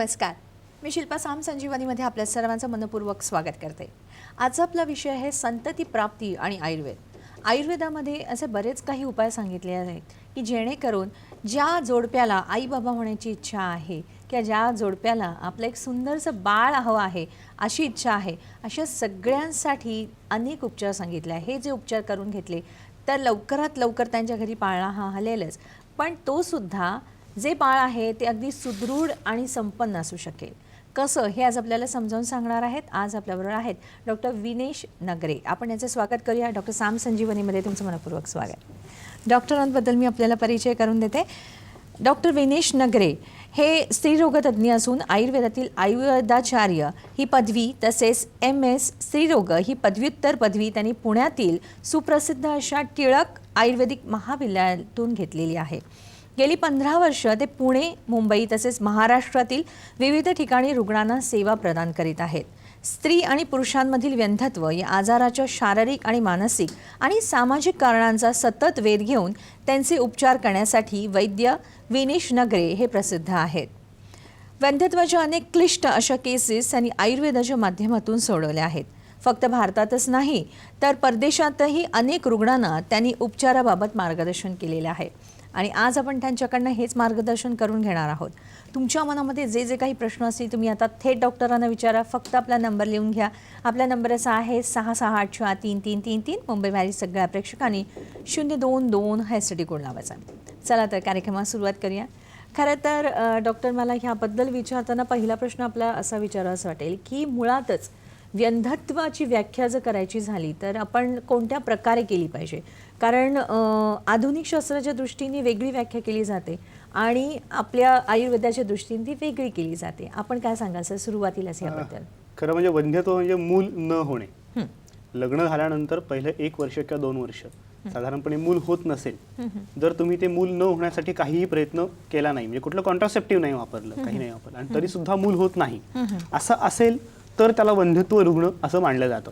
नमस्कार. मी शिल्पा साम संजीवनीमध्ये आपल्या सर्वांचं मनपूर्वक स्वागत करते. आजचा आपला विषय आहे संतती प्राप्ती आणि आयुर्वेद. आयुर्वेदामध्ये असे बरेच काही उपाय सांगितले आहेत की जेणेकरून ज्या जोडप्याला आई बाबा होण्याची इच्छा आहे किंवा ज्या जोडप्याला आपलं एक सुंदरसं बाळ हवं आहे अशी इच्छा आहे अशा सगळ्यांसाठी अनेक उपचार सांगितले आहे हे जे उपचार करून घेतले तर लवकरात लवकर त्यांच्या घरी पाळणा हा हलेलच. पण तोसुद्धा जे बाळ आहे ते अगदी सुदृढ आणि संपन्न असू शकेल. कसं? हे आज आपल्याला समजावून सांगणार आहेत. आज आपल्याबरोबर आहेत डॉक्टर विनेश नगरे. आपण याचं स्वागत करूया. डॉक्टर साम संजीवनीमध्ये तुमचं मनपूर्वक स्वागत. डॉक्टरांबद्दल मी आपल्याला परिचय करून देते. डॉक्टर विनेश नगरे हे स्त्रीरोगतज्ञ असून आयुर्वेदातील आयुर्वेदाचार्य. ही पदवी तसेच एम एस स्त्रीरोग ही पदव्युत्तर पदवी त्यांनी पुण्यातील सुप्रसिद्ध अशा टिळक आयुर्वेदिक महाविद्यालयातून घेतलेली आहे. गेली पंधरा वर्ष ते पुणे मुंबई तसेच महाराष्ट्रातील विविध ठिकाणी रुग्णांना सेवा प्रदान करीत आहेत. स्त्री आणि पुरुषांमधील व्यंधत्व या आजाराच्या शारीरिक आणि मानसिक आणि सामाजिक कारणांचा सतत वेध घेऊन त्यांचे उपचार करण्यासाठी वैद्य विनेश नगरे हे प्रसिद्ध आहेत. व्यंधत्वाच्या अनेक क्लिष्ट अशा केसेस त्यांनी आयुर्वेदाच्या माध्यमातून सोडवल्या आहेत. फक्त भारतातच नाही तर परदेशातही अनेक रुग्णांना त्यांनी उपचाराबाबत मार्गदर्शन केलेलं आहे. आणि आज आपण त्यांच्याकडनं हेच मार्गदर्शन करून घेणार आहोत. तुमच्या मनामध्ये जे जे काही प्रश्न असतील तुम्ही आता थेट डॉक्टरांना विचारा. फक्त आपला नंबर लिहून घ्या. आपला नंबर असा आहे सहा सहा आठ चार तीन तीन तीन. तीन मुंबई मॅरी सगळ्या प्रेक्षकांनी शून्य दोन दोन हा कोड लावायचा. चला तर कार्यक्रमात सुरुवात करूया. खरं तर डॉक्टर मला ह्याबद्दल विचारताना पहिला प्रश्न आपला असा विचारावा वाटेल की मुळातच व्यंधत्वाची व्याख्या जर करायची झाली तर आपण कोणत्या प्रकारे केली पाहिजे? कारण आधुनिक शास्त्राच्या दृष्टीने वेगळी व्याख्या केली जाते आणि आपल्या आयुर्वेदाच्या दृष्टीने ती वेगळी केली जाते. आपण काय सांगाल सर सुरुवातीलाच याबद्दल? खरं म्हणजे वंध्यत्व म्हणजे मूल न होणे. लग्न झाल्यानंतर पहिले एक वर्ष किंवा दोन वर्ष. साधारणपणे मूल होत नसेल जर तुम्ही ते मूल न होण्यासाठी काहीही प्रयत्न केला नाही म्हणजे कुठलं कॉन्ट्रासेप्टिव्ह नाही वापरलं काही नाही वापरलं आणि तरी सुद्धा मूल होत नाही. असं असेल तर त्याला वंध्यत्व रुग्ण असं मानलं जातं.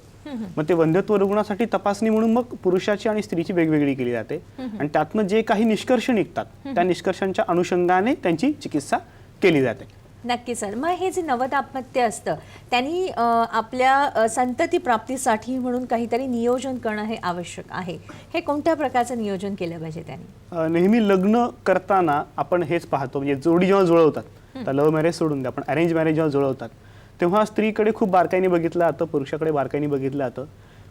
मग ते वंध्यत्व रुग्णासाठी तपासणी म्हणून मग पुरुषाची आणि स्त्रीची वेगवेगळी केली जाते. आणि त्यातनं जे काही निष्कर्ष निघतात त्या निष्कर्षांच्या अनुषंगाने त्यांची चिकित्सा केली जाते. नक्की सर. मग हे जे नवदाम्पत्य असतं त्यांनी आपल्या संतती प्राप्तीसाठी म्हणून काहीतरी नियोजन करणं हे आवश्यक आहे. हे कोणत्या प्रकारचं नियोजन केलं पाहिजे त्यांनी? नेहमी लग्न करताना आपण हेच पाहतो. म्हणजे जोडी जेव्हा जुळवतात तर लव्ह मॅरेज सोडून द्या पण अरेंज मॅरेज जेव्हा जुळवतात तेव्हा स्त्रीकडे खूप बारकाईने बघितलं जातं पुरुषाकडे बारकाईने बघितलं जातं.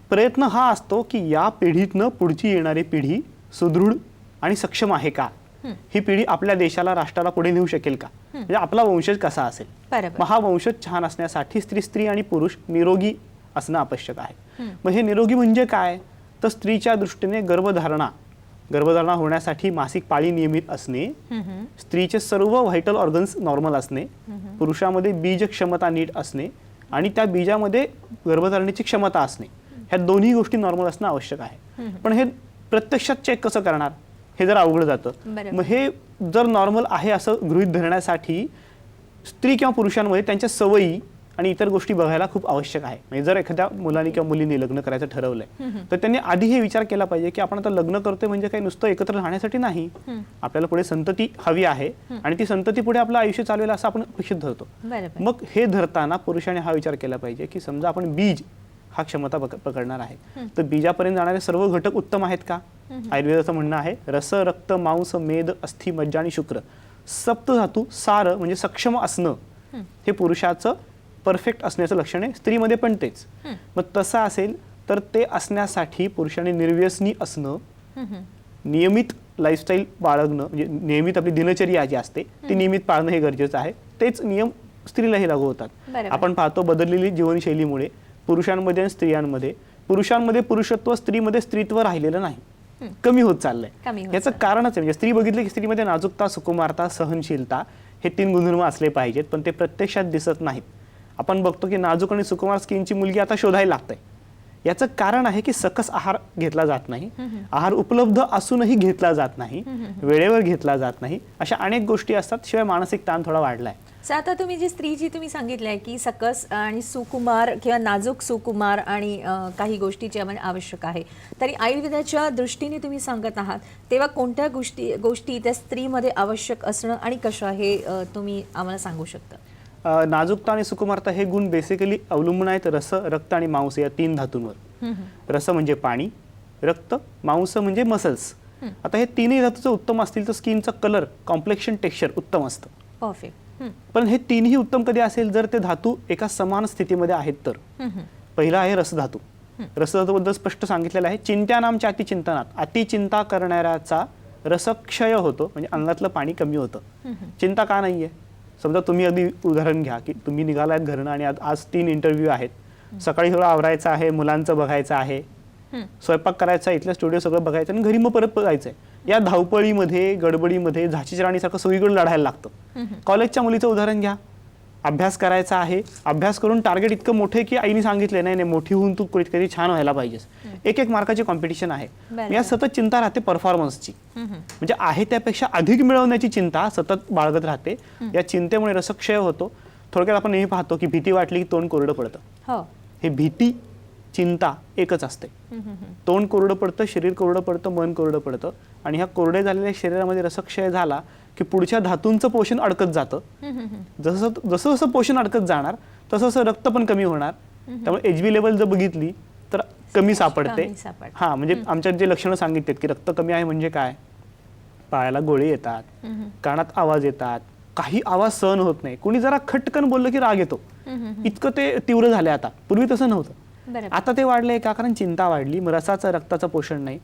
प्रयत्न हा असतो की या पिढीतनं पुढची येणारी पिढी सुदृढ आणि सक्षम आहे का? ही. पिढी आपल्या देशाला राष्ट्राला पुढे नेऊ शकेल का? म्हणजे आपला वंशज कसा असेल? मग हा वंशज छान असण्यासाठी स्त्री स्त्री आणि पुरुष निरोगी असणं आवश्यक आहे. मग हे निरोगी म्हणजे काय? तर स्त्रीच्या दृष्टीने गर्भधारणा गर्भधारणा होण्यासाठी मासिक पाळी नियमित असणे स्त्रीचे सर्व व्हायटल ऑर्गन्स नॉर्मल असणे पुरुषामध्ये बीज क्षमता नीट असणे आणि त्या बीजामध्ये गर्भधारणेची क्षमता असणे. ह्या दोन्ही गोष्टी नॉर्मल असणं आवश्यक आहे. पण हे प्रत्यक्षात चेक कसं करणार? हे जर अवघड जातं. मग हे जर नॉर्मल आहे असं गृहीत धरण्यासाठी स्त्री किंवा पुरुषांमध्ये त्यांच्या सवयी आणि इतर गोष्टी बघायला खूप आवश्यक आहे. म्हणजे जर एखाद्या मुलाने किंवा मुलीने लग्न करायचं ठरवलंय तर त्यांनी आधी हे विचार केला पाहिजे की आपण आता लग्न करतोय म्हणजे काही नुसतं एकत्र राहण्यासाठी नाही. आपल्याला पुढे संतती हवी आहे आणि ती संतती पुढे आपलं आयुष्य चालवेल असं आपण अपेक्षित धरतो. मग हे धरताना पुरुषाने हा विचार केला पाहिजे की समजा आपण बीज हा क्षमता पक- पकडणार आहे. तर बीजापर्यंत जाणारे सर्व घटक उत्तम आहेत का? आयुर्वेदाचं म्हणणं आहे रस रक्त मांस मेद अस्थि मज्जा आणि शुक्र. सप्त धातू सार म्हणजे सक्षम असणं हे पुरुषाचं परफेक्ट असण्याचं लक्षण आहे. स्त्रीमध्ये पण तेच. मग तसं असेल तर ते असण्यासाठी पुरुषाने निर्व्यसनी असणं नियमित लाईफस्टाईल बाळगणं म्हणजे नियमित आपली दिनचर्या जी असते ती नियमित पाळणं हे गरजेचं आहे. तेच नियम स्त्रीलाही लागू होतात. आपण पाहतो बदललेली जीवनशैलीमुळे पुरुषांमध्ये आणि स्त्रियांमध्ये पुरुषांमध्ये पुरुषत्व स्त्रीमध्ये स्त्रीत्व राहिलेलं नाही. कमी होत चाललंय. याचं कारणच आहे म्हणजे स्त्री बघितली की स्त्रीमध्ये नाजूकता सुकुमारता सहनशीलता हे तीन गुणधर्म असले पाहिजेत पण ते प्रत्यक्षात दिसत नाहीत. आपण बघतो की नाजूक आणि सुकुमार स्किनची मुलगी आता शोधायला लागते याचं कारण आहे की सकस आहार घेतला जात नाही. आहार उपलब्ध असूनही घेतला जात नाही. वेळेवर घेतला जात नाही. अशा अनेक गोष्टी असतात शिवाय मानसिक ताण थोडा वाढलाय. आता तुम्ही जी स्त्री जी तुम्ही सांगितलंय की सकस आणि सुकुमार किंवा नाजूक सुकुमार आणि काही गोष्टीची आवश्यक आहे. तरी आयुर्वेदाच्या दृष्टीने तुम्ही सांगत आहात तेव्हा कोणत्या गोष्टी गोष्टी त्या स्त्रीमध्ये आवश्यक असणं आणि कशा हे तुम्ही आम्हाला सांगू शकता? नाजूकता आणि सुकुमारता हे गुण बेसिकली अवलंबून आहेत रस रक्त आणि मांस या तीन धातूंवर. रस म्हणजे पाणी रक्त मांस म्हणजे मसल्स आता हे तिन्ही धातूचं उत्तम असतील तर स्किनचं कलर कॉम्प्लेक्शन टेक्स्चर उत्तम असतं. परफेक्ट पण हे तीनही उत्तम कधी असेल? जर ते धातू एका समान स्थितीमध्ये आहेत तर. पहिला आहे रसधातू रसधातूबद्दल स्पष्ट सांगितलेलं आहे. चिंत्यानामच्या अतिचिंतनात अतिचिंता करणाऱ्याचा रसक्षय होतो म्हणजे अंगातलं पाणी कमी होतं. चिंता का नाहीये? समजा तुम्ही अगदी उदाहरण घ्या की तुम्ही निघालात घरनं आणि आज- आज तीन इंटरव्ह्यू आहेत. सकाळी सगळं आवरायचं आहे मुलांचं बघायचं आहे. स्वयंपाक करायचा इथलं स्टुडिओ सगळं बघायचं आणि घरी मग परत जायचंय या धावपळीमध्ये गडबडीमध्ये झाशीच्या राणीसारखं सगळीकडे लढायला लागतं. कॉलेजच्या मुलीचं उदाहरण घ्या. अभ्यास करायचा आहे. अभ्यास करून टार्गेट इतकं मोठे की आईने सांगितले नाही नाही मोठी होऊन तू कधी छान व्हायला पाहिजेस. एक एक मार्काची कॉम्पिटिशन आहे. या सतत चिंता राहते परफॉर्मन्सची म्हणजे आहे त्यापेक्षा अधिक मिळवण्याची चिंता सतत बाळगत राहते. या चिंतेमुळे रसक्षय होतो. थोडक्यात आपण नेहमी पाहतो की भीती वाटली की तोंड कोरडं पडतं. हो. हे भीती चिंता एकच असते. तोंड कोरडं पडतं शरीर कोरडं पडतं मन कोरडं पडतं. आणि ह्या कोरडे झालेल्या शरीरामध्ये रसक्षय झाला की पुढच्या धातूंचं पोषण अडकत जातं. जसं जसं जसं पोषण अडकत जाणार तसं तसं रक्त पण कमी होणार. त्यामुळे एच बी लेवल जर बघितली तर कमी सापडते. हा म्हणजे आमच्यात जे लक्षणं सांगितलेत की रक्त कमी आहे म्हणजे काय? पायाला गोळे येतात कानात आवाज येतात काही आवाज सहन होत नाही. कुणी जरा खटकन बोललं की राग येतो. इतकं ते तीव्र झाले आता. पूर्वी तसं नव्हतं. आता ते वाढलंय का? कारण चिंता वाढली. मग रसाचं रक्ताचं पोषण नाही.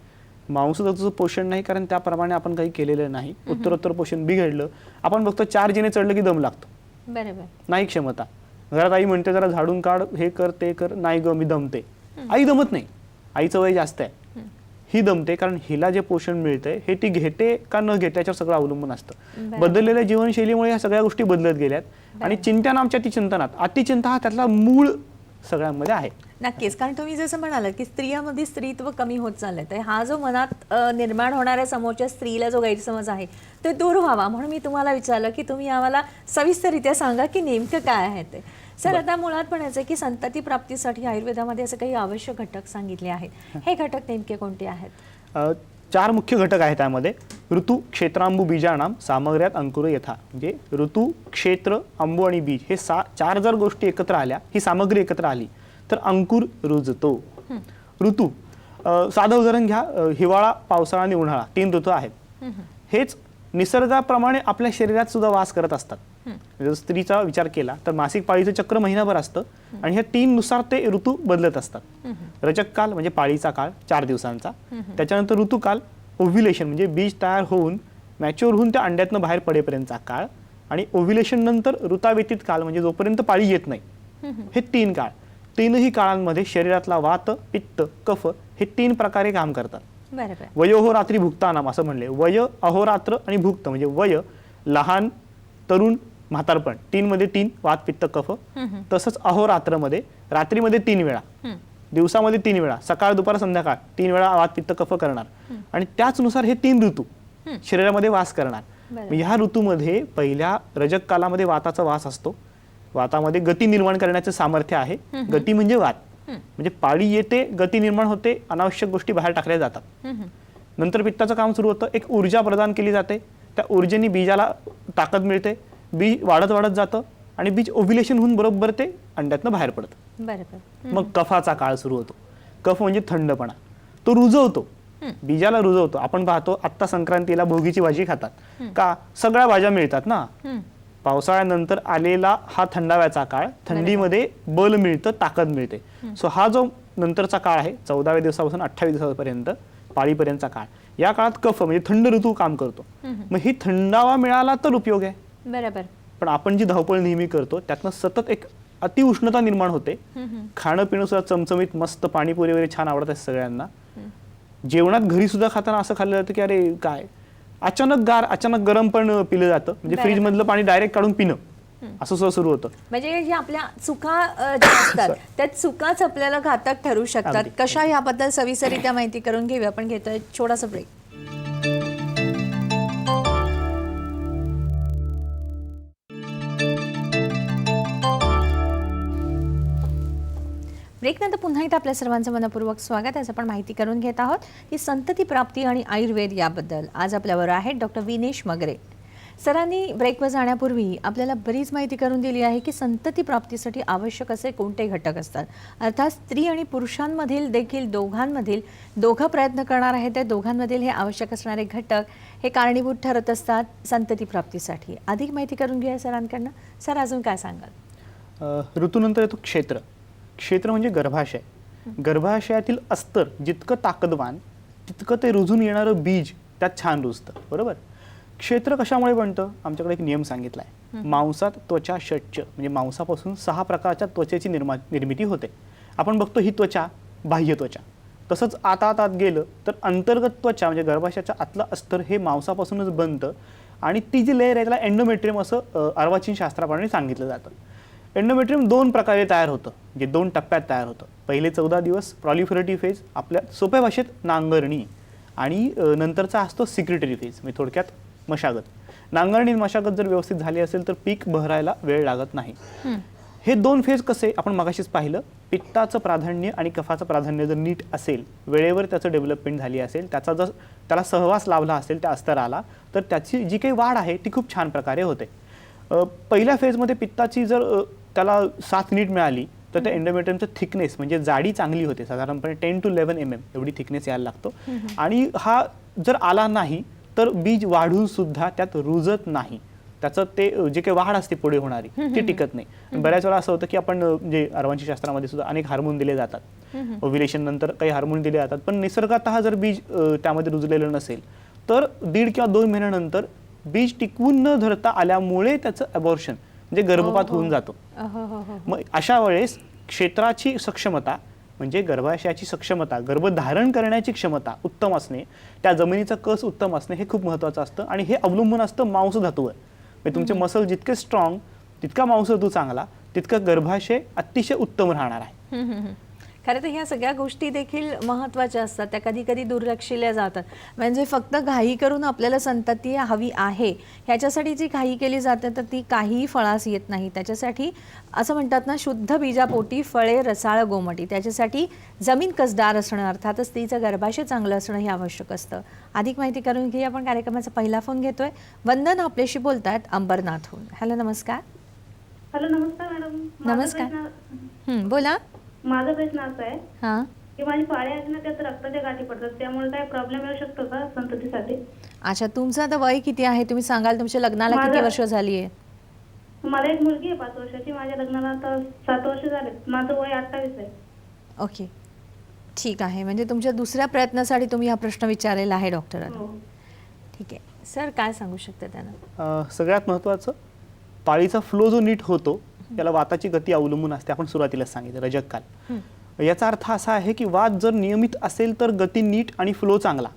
मांसधातूचं पोषण नाही कारण त्याप्रमाणे आपण काही केलेलं नाही. उत्तरोत्तर पोषण बिघडलं. आपण बघतो चार जिने चढलं की दम लागतो. बरोबर. नाही क्षमता. घरात आई म्हणते जरा झाडून काढ हे कर ते कर नाही ग मी दमते. आई दमत नाही. आईचं वय जास्त आहे. ही दमते कारण हिला जे पोषण मिळतंय हे ती घेते का न घेते याच्यावर सगळं अवलंबून असतं. बदललेल्या जीवनशैलीमुळे या सगळ्या गोष्टी बदलत गेल्यात. आणि चिंता नामच्या अतिचिंतनात. अतिचिंता हा त्यातला मूळ सगळ्यांमध्ये आहे. नक्कीच. कारण तुम्ही जसं म्हणालात की स्त्रियामध्ये स्त्रीत्व कमी होत चाललंय. तर हा जो मनात निर्माण होणाऱ्या समोरच्या स्त्रीला जो गैरसमज आहे तो दूर व्हावा. म्हणून मी तुम्हाला विचारलं की तुम्ही आम्हाला सविस्तररित्या सांगा की नेमकं काय आहे ते. सर आता मुळात म्हणायचं की संतती प्राप्तीसाठी आयुर्वेदामध्ये असं काही आवश्यक घटक सांगितले आहेत. हे. घटक नेमके कोणते आहेत? चार मुख्य घटक आहेत त्यामध्ये. ऋतू क्षेत्रांबू बीजाणाम सामग्र्यात अंकुर यथा. म्हणजे ऋतू क्षेत्र अंबू आणि बीज हे सा चार जर गोष्टी एकत्र आल्या ही सामग्री एकत्र आली तर अंकुर रुजतो. ऋतू साधं उदाहरण घ्या हिवाळा पावसाळा आणि उन्हाळा तीन ऋतू आहेत. हेच निसर्गाप्रमाणे आपल्या शरीरात सुद्धा वास करत असतात. जर स्त्रीचा विचार केला तर मासिक पाळीचं चक्र महिनाभर असतं आणि ह्या तीन नुसार ते ऋतू बदलत असतात. रजक काल म्हणजे पाळीचा काळ चार दिवसांचा. त्याच्यानंतर ऋतुकाल ओव्ह्युलेशन म्हणजे बीज तयार होऊन मॅच्युअर होऊन त्या अंड्यातनं बाहेर पडेपर्यंतचा काळ आणि ओव्ह्युलेशन नंतर ऋताव्यतीत काल म्हणजे जोपर्यंत पाळी येत नाही. हे तीन काळ. तीनही काळांमध्ये शरीरातला वात पित्त कफ हे तीन प्रकारे काम करतात. वयोहो रात्री भुक्तानाम असं म्हणले. वय अहोरात्र आणि भुक्त म्हणजे वय लहान तरुण म्हातारपण. तीन मध्ये तीन वात पित्त कफ. तसंच अहोरात्रमध्ये रात्रीमध्ये तीन वेळा. दिवसामध्ये तीन वेळा. सकाळ दुपार संध्याकाळ. तीन वेळा वात पित्त कफ करणार. आणि त्याचनुसार हे तीन ऋतू शरीरामध्ये वास करणार. ह्या ऋतूमध्ये पहिल्या रजक कालामध्ये वाताचा वास असतो. वातामध्ये गती निर्माण करण्याचं सामर्थ्य आहे. गती म्हणजे वात. म्हणजे पाळी येते गती निर्माण होते अनावश्यक गोष्टी बाहेर टाकल्या जातात. नंतर पित्ताचं काम सुरू होतं. एक ऊर्जा प्रदान केली जाते. त्या ऊर्जेने बीजाला ताकद मिळते. बीज वाढत वाढत जातं आणि बीज ओव्ह्युलेशन होऊन बरोबर ते अंड्यातनं बाहेर पडतं. बरोबर. मग कफाचा काळ सुरू होतो. कफ म्हणजे थंडपणा. तो रुजवतो. बीजाला रुजवतो. आपण पाहतो आत्ता संक्रांतीला भोगीची भाजी खातात. का? सगळ्या भाज्या मिळतात ना? पावसाळ्यानंतर आलेला हा थंडाव्याचा काळ थंडीमध्ये बल मिळतं ताकद मिळते. सो हा जो नंतरचा काळ आहे चौदाव्या दिवसापासून अठ्ठावीस दिवसापर्यंत पाळीपर्यंतचा काळ या काळात कफ म्हणजे थंड ऋतू काम करतो. मग ही थंडावा मिळाला तर उपयोग आहे. बरोबर. पण आपण जी धावपळ नेहमी करतो त्यातनं सतत एक अतिउष्णता निर्माण होते. खाणं पिणं सुद्धा चमचमीत मस्त पाणीपुरी वगैरे छान आवडत असते सगळ्यांना. जेवणात घरी सुद्धा खाताना असं खाल्लं जातं की अरे काय? अचानक गार अचानक गरम पण पिलं जातं. म्हणजे. फ्रीज मधलं पाणी डायरेक्ट काढून पिणं. असं सुद्धा सुरू होतं. म्हणजे ज्या आपल्या चुका असतात त्या चुकाच आपल्याला घातक ठरू शकतात. कशा याबद्दल सविस्तरित्या माहिती करून घेऊया? आपण घेतोय छोटासा ब्रेक पुन्हा एकदा आपल्या सर्वांचं मनपूर्वक स्वागत आहे. आज आपण माहिती करून घेत आहोत की संतती प्राप्ती आणि आयुर्वेद याबद्दल. आज आपल्यावर आहेत डॉक्टर विनेश मगरे. सरांनी ब्रेकवर जाण्यापूर्वी आपल्याला बरीच माहिती करून दिली आहे की संतती प्राप्तीसाठी आवश्यक असे कोणते घटक असतात. अर्थात स्त्री आणि पुरुषांमधील देखील दोघांमधील दोघं प्रयत्न करणार आहेत. त्या दोघांमधील हे आवश्यक असणारे घटक हे कारणीभूत ठरत असतात संतती प्राप्तीसाठी. अधिक माहिती करून घेऊया सरांकडनं. सर अजून काय सांगाल? ऋतूनंतर येतो क्षेत्र. क्षेत्र म्हणजे गर्भाशय. गर्भाशयातील अस्तर जितकं ताकदवान तितकं ते रुजून येणारं बीज त्यात छान रुजतं. बरोबर? क्षेत्र कशामुळे बनतं? आमच्याकडे एक नियम सांगितला आहे मांसात त्वचा षट्च म्हणजे मांसापासून सहा प्रकारच्या त्वचेची निर्मा निर्मिती होते. आपण बघतो ही त्वचा बाह्य त्वचा. तसंच आत आत आत गेलं तर अंतर्गत त्वचा म्हणजे गर्भाशयाच्या आतलं अस्तर हे मांसापासूनच बनतं आणि ती जी लेअर आहे त्याला एंडोमेट्रियम असं अर्वाचीन शास्त्राप्रमाणे सांगितलं जातं. एंडोमेट्रियम दोन प्रकारे तयार होतं म्हणजे दोन टप्प्यात तयार होतं. पहिले चौदा दिवस प्रॉलिफरेटिव्ह फेज आपल्या सोप्या भाषेत नांगरणी आणि नंतरचा असतो सिक्रेटरी फेज म्हणजे थोडक्यात मशागत. नांगरणी मशागत जर व्यवस्थित झाली असेल तर पीक बहरायला वेळ लागत नाही. हे. दोन फेज कसे? आपण मगाशीच पाहिलं पित्ताचं प्राधान्य आणि कफाचं प्राधान्य जर नीट असेल वेळेवर त्याचं डेव्हलपमेंट झाली असेल त्याचा जर त्याला सहवास लाभला असेल त्या अस्तराला तर त्याची जी काही वाढ आहे ती खूप छान प्रकारे होते. पहिल्या फेजमध्ये पित्ताची जर त्याला साथ नीट मिळाली तर त्या एंडोमेट्रियमचं थिकनेस म्हणजे जाडी चांगली होते साधारणपणे ten to eleven M M एवढी थिकनेस यायला लागतो. आणि हा जर आला नाही तर बीज वाढून सुद्धा त्यात रुजत नाही. त्याचं ते जे काही वाढ असते पुढे होणारी ती टिकत नाही. बऱ्याच वेळा असं होतं की आपण म्हणजे अर्वांची शास्त्रामध्ये सुद्धा अनेक हार्मोन दिले जातात. ओव्हिलेशन नंतर काही हार्मोन दिले जातात पण निसर्गातः जर बीज त्यामध्ये रुजलेलं नसेल तर दीड किंवा दोन महिन्यानंतर बीज टिकवून न धरता आल्यामुळे त्याचं अबॉर्शन म्हणजे गर्भपात होऊन जातो. हो, हो. मग अशा वेळेस क्षेत्राची सक्षमता म्हणजे गर्भाशयाची सक्षमता गर्भधारण करण्याची क्षमता उत्तम असणे त्या जमिनीचा कस उत्तम असणे हे खूप महत्त्वाचं असतं आणि हे अवलंबून असतं मांसधातूवर म्हणजे तुमचे मसल जितके स्ट्रॉंग तितका मांसधातू चांगला तितकं गर्भाशय अतिशय उत्तम राहणार आहे. खरं तर ह्या सगळ्या गोष्टी देखील महत्त्वाच्या असतात. त्या कधी कधी दुर्लक्षिल्या जातात. म्हणजे फक्त घाई करून आपल्याला संतती हवी आहे. ह्याच्यासाठी जी घाई केली जाते तर ती काहीही फळास येत नाही. त्याच्यासाठी असं म्हणतात ना शुद्ध बीजापोटी फळे रसाळ गोमटी. त्याच्यासाठी जमीन कसदार असणं अर्थातच तिचं गर्भाशय चांगलं असणं हे आवश्यक असतं. अधिक माहिती करून घेऊया. आपण कार्यक्रमाचा पहिला फोन घेतोय. वंदन आपल्याशी बोलतायत अंबरनाथहून. हॅलो नमस्कार. हॅलो नमस्कार मॅडम. नमस्कार. बोला. माझा प्रश्न असा आहे हां. की माझी पाळी आहेत ना त्यात रक्ताच्या गाठी पडतात. त्यामुळे काय प्रॉब्लेम येऊ शकतो का संततीसाठी? अच्छा तुमचं आता वय किती आहे? तुम्ही सांगाल तुमच्या लग्नाला किती माझं- वर्ष झाली आहे? मला एक मुलगी आहे पाच वर्षाची. माझ्या लग्नाला आता सात वर्ष झालेत माझं वय अठ्ठावीस आहे. ओके. ठीक आहे. म्हणजे तुमच्या दुसऱ्या प्रयत्नासाठी तुम्ही हा प्रश्न विचारलेला आहे डॉक्टरांना. हो. ठीक आहे. सर काय सांगू शकता त्यांना? अ, सगळ्यात महत्त्वाचं पाळीचा फ्लो जो नीट होतो त्याला वाताची गती अवलंबून असते आपण सुरुवातीला सांगितलं रजक काल. याचा अर्थ असा आहे की वात जर नियमित असेल तर गती नीट आणि फ्लो चांगला.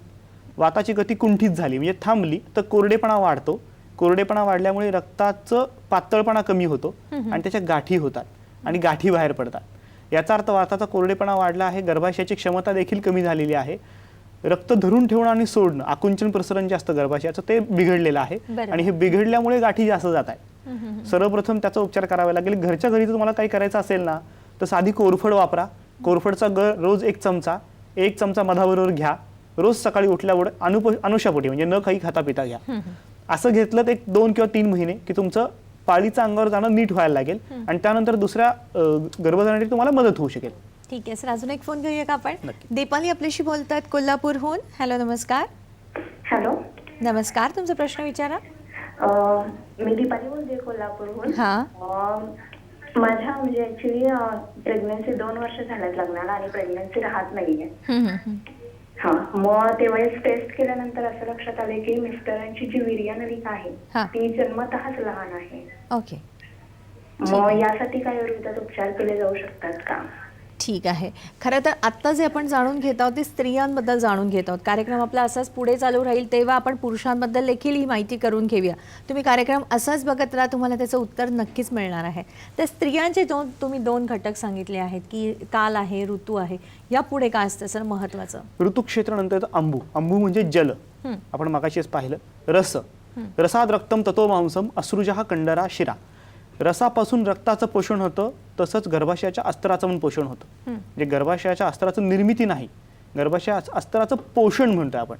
वाताची गती कुंठित झाली म्हणजे थांबली तर कोरडेपणा वाढतो. कोरडेपणा वाढल्यामुळे रक्ताचं पातळपणा कमी होतो आणि त्याच्या गाठी होतात आणि गाठी बाहेर पडतात. याचा अर्थ वाताचा कोरडेपणा वाढला आहे गर्भाशयाची क्षमता देखील कमी झालेली आहे. रक्त धरून ठेवणं आणि सोडणं आकुंचन प्रसरण जास्त गर्भाशयाचं ते बिघडलेलं आहे. आणि हे बिघडल्यामुळे गाठी जास्त जात आहेत. सर्वप्रथम त्याचा उपचार करावा लागेल. घरच्या घरी जर तुम्हाला काही करायचं असेल ना तर साधी कोरफड वापरा. कोरफडचा ग रोज एक चमचा एक चमचा मधाबरोबर घ्या. रोज सकाळी उठल्यावर अनुप अनुशापोटी म्हणजे न काही खाता पिता घ्या. असं घेतलं तर एक दोन किंवा तीन महिने की तुमचं पाळीचं अंगावर जाणं नीट व्हायला लागेल. आणि त्यानंतर दुसऱ्या गर्भधारणेसाठी तुम्हाला मदत होऊ शकेल. ठीक आहे सर अजून एक फोन घेऊया का आपण. दीपाली आपल्याशी बोलतात कोल्हापूरहून. हॅलो नमस्कार. हॅलो. नमस्कार तुमचा प्रश्न विचारा. अं, मी दीपाली बोलते कोल्हापूरहून हां. अं, माझ्या म्हणजे ऍक्च्युली प्रेग्नन्सी दोन वर्ष झाल्यात लग्नाला आणि प्रेग्नन्सी राहत नाहीये. हं, मग तेव्हाच टेस्ट केल्यानंतर असं लक्षात आले की मिस्टरांची जी वीर्यानलिका आहे हा. ती जन्मतःच लहान आहे. ओके. मग यासाठी काय आयुर्वेदात उपचार केले जाऊ शकतात का? ठीक आहे. खरं तर आत्ता जे आपण जाणून घेत आहोत ते स्त्रियांबद्दल जाणून घेत आहोत. कार्यक्रम आपला असाच पुढे चालू राहील तेव्हा आपण पुरुषांबद्दल देखील ही माहिती करून घेऊया. तुम्ही कार्यक्रम असाच बघत राहा तुम्हाला त्याचं उत्तर नक्कीच मिळणार आहे. तर स्त्रियांचे दोन तुम्ही दोन घटक सांगितले आहेत की काल आहे ऋतू आहे. यापुढे काय असतं सर महत्त्वाचं ऋतुक्षेत्रानंतर अंबू अंबू म्हणजे जल. आपण मगाशीच पाहिलं. रस. रसाद रक्तम ततो मांसम अश्रुजहा कंडरा शिरा. रसापासून रक्ताचं पोषण होतं तसंच गर्भाशयाच्या अस्तराचं पण पोषण होतं. म्हणजे गर्भाशयाच्या अस्तराचं निर्मिती नाही. गर्भाशया अस्तराचं पोषण म्हणतो आपण.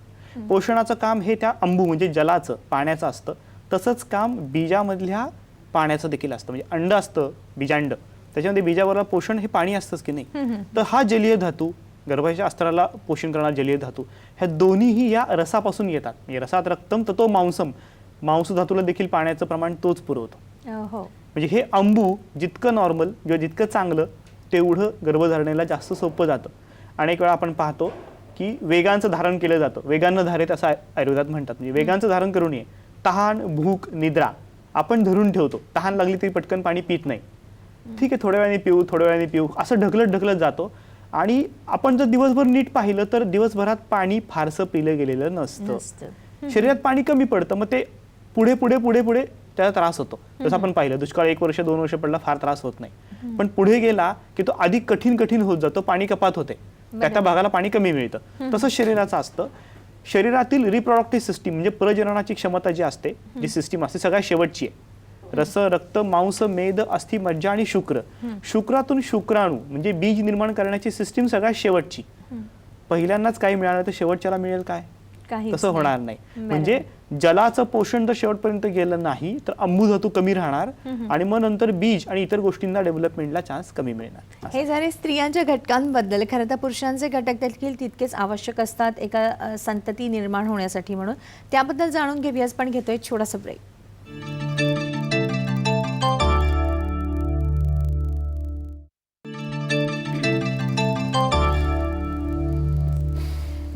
पोषणाचं काम हे त्या अंबू म्हणजे जलाचं पाण्याचं असतं. तसंच काम बीजामधल्या पाण्याचं देखील असतं. म्हणजे अंड असतं बीजांड. त्याच्यामध्ये बीजाबरोबर पोषण हे पाणी असतंच की नाही. तर हा जलीय धातू गर्भाच्या अस्त्राला पोषण करणारा जलीय धातू ह्या दोन्हीही या रसापासून येतात. म्हणजे रसात रक्तम तर तो मांसम. मांस धातूला देखील पाण्याचं प्रमाण तोच पुरवतो. हो. म्हणजे हे अंबू जितकं नॉर्मल किंवा जितकं चांगलं तेवढं गर्भधारणेला जास्त सोपं जातं. अनेक वेळा आपण पाहतो की वेगांचं धारण केलं जातं. वेगानं धारेत असं आय- आयुर्वेदात म्हणतात. म्हणजे वेगांचं धारण करू नये. तहान भूक निद्रा आपण धरून ठेवतो. तहान लागली तरी पटकन पाणी पित नाही. ठीक आहे थोड्या वेळाने पिऊ थोड्या वेळाने पिऊ असं ढकलत ढकलत जातो. आणि आपण जर दिवसभर नीट पाहिलं तर दिवसभरात पाणी फारसं पिलं गेलेलं नसतं. शरीरात पाणी कमी पडतं. मग ते पुढे पुढे पुढे पुढे त्याला त्रास होतो. जसं आपण पाहिलं दुष्काळ एक वर्ष दोन वर्ष पडला फार त्रास होत नाही. पण पुढे गेला की तो अधिक कठीण कठीण होत जातो पाणी कपात होते. त्या त्या भागाला पाणी कमी मिळतं. तसंच शरीराचं असतं. शरीरातील रिप्रोडक्टिव्ह सिस्टीम म्हणजे प्रजननाची क्षमता जी असते जी सिस्टीम असते सगळ्यात शेवटची आहे. रस रक्त मांस मेद अस्थि मज्जा आणि शुक्र. शुक्रातून शुक्राणू म्हणजे बीज निर्माण करण्याची सिस्टीम सगळ्यात शेवटची. पहिल्यांदाच काही मिळालं तर शेवटच्याला मिळेल काय? तसं. होणार नाही. म्हणजे जलाचं पोषण जर शेवटपर्यंत गेलं नाही तर अंबू धातू कमी राहणार आणि मग नंतर बीज आणि इतर गोष्टींना डेव्हलपमेंटला चान्स कमी मिळणार. हे झाले स्त्रियांच्या घटकांबद्दल. खरं तर पुरुषांचे घटक देखील तितकेच आवश्यक असतात एका संतती निर्माण होण्यासाठी म्हणून. त्याबद्दल जाणून घेऊयाच पण घेतोय छोटासा ब्रेक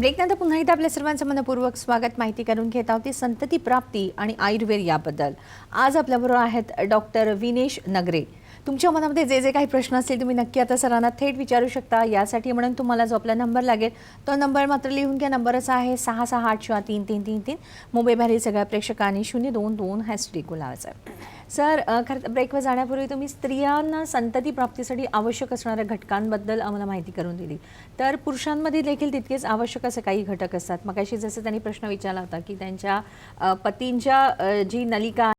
ब्रेकनंतर पुन्हा एकदा आपल्या सर्वांचं मनपूर्वक स्वागत. माहिती करून घेत आहोत संतती प्राप्ती आणि आयुर्वेद याबद्दल. आज आपल्याबरोबर आहेत डॉक्टर विनेश नगरे. तुमच्या मनामध्ये जे जे काही प्रश्न असतील तुम्ही नक्की आता सरांना थेट विचारू शकता. यासाठी म्हणून तुम्हाला जो आपला नंबर लागेल तो नंबर मात्र लिहून घ्या. असा आहे सहा सहा आठ चार तीन तीन तीन तीन. मुंबईबाहेरील सगळ्या प्रेक्षकांनी शून्य दोन दोन हॅश डी लावायचा सर खरं तर ब्रेकवर जाण्यापूर्वी तुम्ही स्त्रियांना संतती प्राप्तीसाठी आवश्यक असणाऱ्या घटकांबद्दल आम्हाला माहिती करून दिली. तर पुरुषांमध्ये देखील तितकेच आवश्यक असे काही घटक असतात. मग जसं त्यांनी प्रश्न विचारला होता की त्यांच्या पतींच्या जी नलिका